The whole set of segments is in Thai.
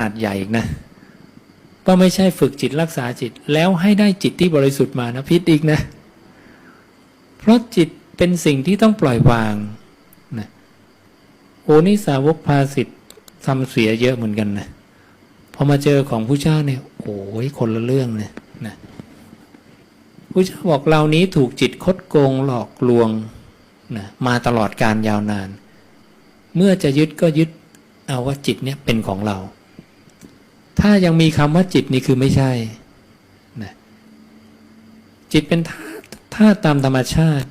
นาดใหญ่อีกนะว่าไม่ใช่ฝึกจิตรักษาจิต แล้วให้ได้จิตที่บริสุทธิ์มานะพิษอีกนะ เพราะจิตเป็นสิ่งที่ต้องปล่อยวางนะโอ้นี่สาวกภาสิทธิ์ทำเสียเยอะเหมือนกันนะพอมาเจอของผู้เจ้าเนี่ยโอ้ยคนละเรื่องเลยนะผู้เจ้าบอกเรานี้ถูกจิตคดโกงหลอกลวงนะมาตลอดการยาวนาน เมื่อจะยึดก็ยึดเอาว่าจิตเนี่ยเป็นของเรา ถ้ายังมีคำว่าจิตนี่คือไม่ใช่นะจิตเป็นธาตุธาตุตามธรรมชาติ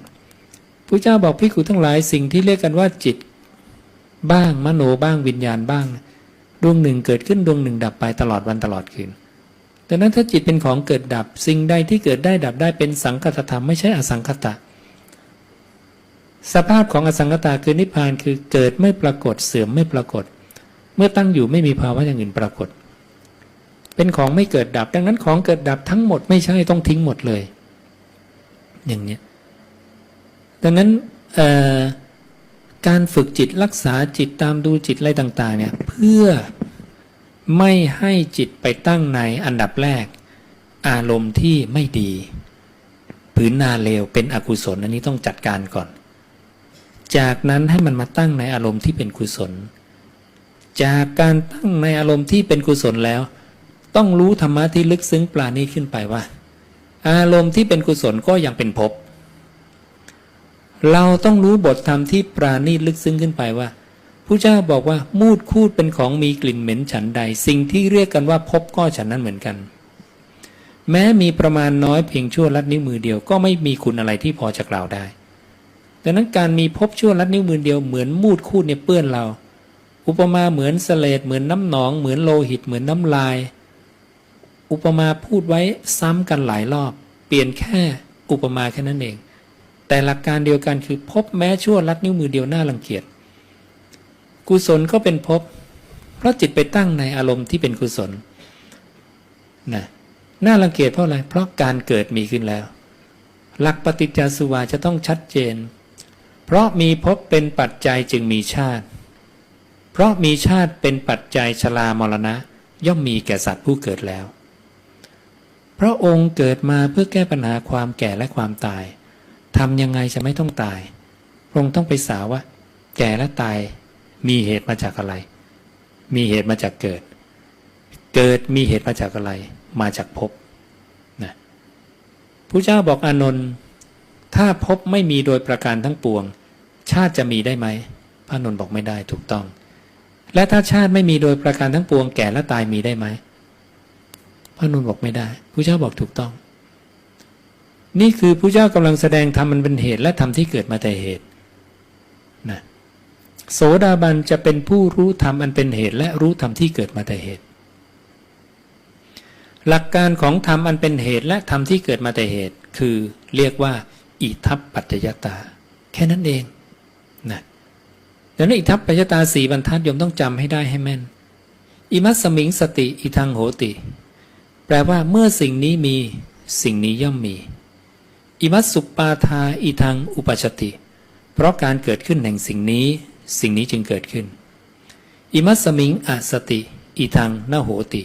พระเจ้าบอกพิกุทั้งหลายสิ่งที่เรียกกันว่าจิตบ้างมโนบ้างวิญญาณบ้าง ดวงหนึ่งเกิดขึ้นดวงหนึ่งดับไปตลอดวันตลอดคืนดังนั้นถ้าจิตเป็นของเกิดดับ สิ่งใดที่เกิดได้ดับได้เป็นสังคตธรรมไม่ใช่อสังคตะ สภาพของอสังคตาคือนิพพานคือเกิดไม่ปรากฏเสื่อมไม่ปรากฏ เมื่อตั้งอยู่ไม่มีภาวะอย่างอื่นปรากฏ เป็นของไม่เกิดดับ ดังนั้นของเกิดดับทั้งหมดไม่ใช่ต้องทิ้งหมดเลย อย่างนี้ดังนั้นการฝึกจิตรักษาจิตตามดูจิตอะไรต่าง ๆ เนี่ยเพื่อไม่ให้จิตไปตั้งในอันดับแรก อารมณ์ที่ไม่ดีผืนนาเลวเป็นอกุศล อันนี้ต้องจัดการก่อน จากนั้นให้มันมาตั้งในอารมณ์ที่เป็นกุศล จากการตั้งในอารมณ์ที่เป็นกุศลแล้ว ต้องรู้ธรรมะที่ลึกซึ้งปราณีขึ้นไปว่า อารมณ์ที่เป็นกุศลก็ยังเป็นภพเราต้องรู้บทธรรมที่ปราณีลึกซึ้งขึ้นไปว่าผู้เจ้าบอกว่ามูดคูดเป็นของมีกลิ่นเหม็นฉันใด สิ่งที่เรียกกันว่าพบก็ฉันนั้นเหมือนกัน แม้มีประมาณน้อยเพียงชั่วลัดนิ้วมือเดียวก็ไม่มีคุณอะไรที่พอจะกล่าวได้ดังนั้นการมีพบชั่วลัดนิ้วมือเดียวเหมือนมูดคูดเนี่ยเปื้อนเรา อุปมาเหมือนเสลดเหมือนน้ำหนอง เหมือนโลหิตเหมือนน้ำลาย อุปมาพูดไว้ซ้ำกันหลายรอบ เปลี่ยนแค่อุปมาแค่นั้นเอง แต่หลักการเดียวกันคือพบแม้ชั่วลัดนิ้วมือเดียวน่ารังเกียจกุศลก็เป็นภพเพราะจิตไปตั้งในอารมณ์ที่เป็นกุศลนะน่ารังเกียจเพราะอะไร เพราะการเกิดมีขึ้นแล้ว หลักปฏิจจสุวาจะต้องชัดเจน เพราะมีภพเป็นปัจจัยจึงมีชาติ เพราะมีชาติเป็นปัจจัยชรามรณะ ย่อมมีแก่สัตว์ผู้เกิดแล้ว พระองค์เกิดมาเพื่อแก้ปัญหาความแก่และความตายทำยังไงจะไม่ต้องตาย พระองค์ต้องไปสาวว่า แก่และตายมีเหตุมาจากอะไร มีเหตุมาจากเกิด เกิดมีเหตุมาจากอะไร มาจากภพนะพระเจ้าบอกอานนท์ถ้าภพไม่มีโดยประการทั้งปวง ชาติจะมีได้ไหมพระนนท์บอกไม่ได้ถูกต้อง และถ้าชาติไม่มีโดยประการทั้งปวง แก่และตายมีได้ไหม พระนนบอกไม่ได้พระเจ้าบอกถูกต้อง นี่คือพระเจ้ากำลังแสดงธรรมมันเป็นเหตุและธรรมที่เกิดมาแต่เหตุนะโสดาบันจะเป็นผู้รู้ธรรมอันเป็นเหตุ และรู้ธรรมที่เกิดมาแต่เหตุ หลักการของธรรมอันเป็นเหตุและธรรมที่เกิดมาแต่เหตุ คือเรียกว่า อิทัปปัจจยตา แค่นั้นเองนะดังนั้นอิทัปปัจจยตาสี่บรรทัดยมต้องจำให้ได้ให้แม่นอิมัสมิงสติอิทังโหติ แปลว่าเมื่อสิ่งนี้มี สิ่งนี้ย่อมมี อิมัสสุปาทาอิทังอุปชติ เพราะการเกิดขึ้นแห่งสิ่งนี้ สิ่งนี้จึงเกิดขึ้น อิมัสมิงอสติ อิทังนโหติ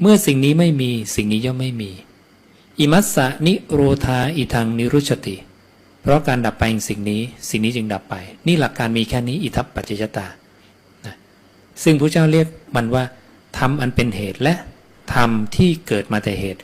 เมื่อสิ่งนี้ไม่มี สิ่งนี้ย่อมไม่มี อิมัสสะนิโรธาอิทังนิรุชติ เพราะการดับไปแห่งสิ่งนี้ สิ่งนี้จึงดับไป นี่หลักการมีแค่นี้อิทัปปัจจยตาซึ่งพระเจ้าเรียกมันว่าธรรมอันเป็นเหตุและ ธรรมที่เกิดมาแต่เหตุ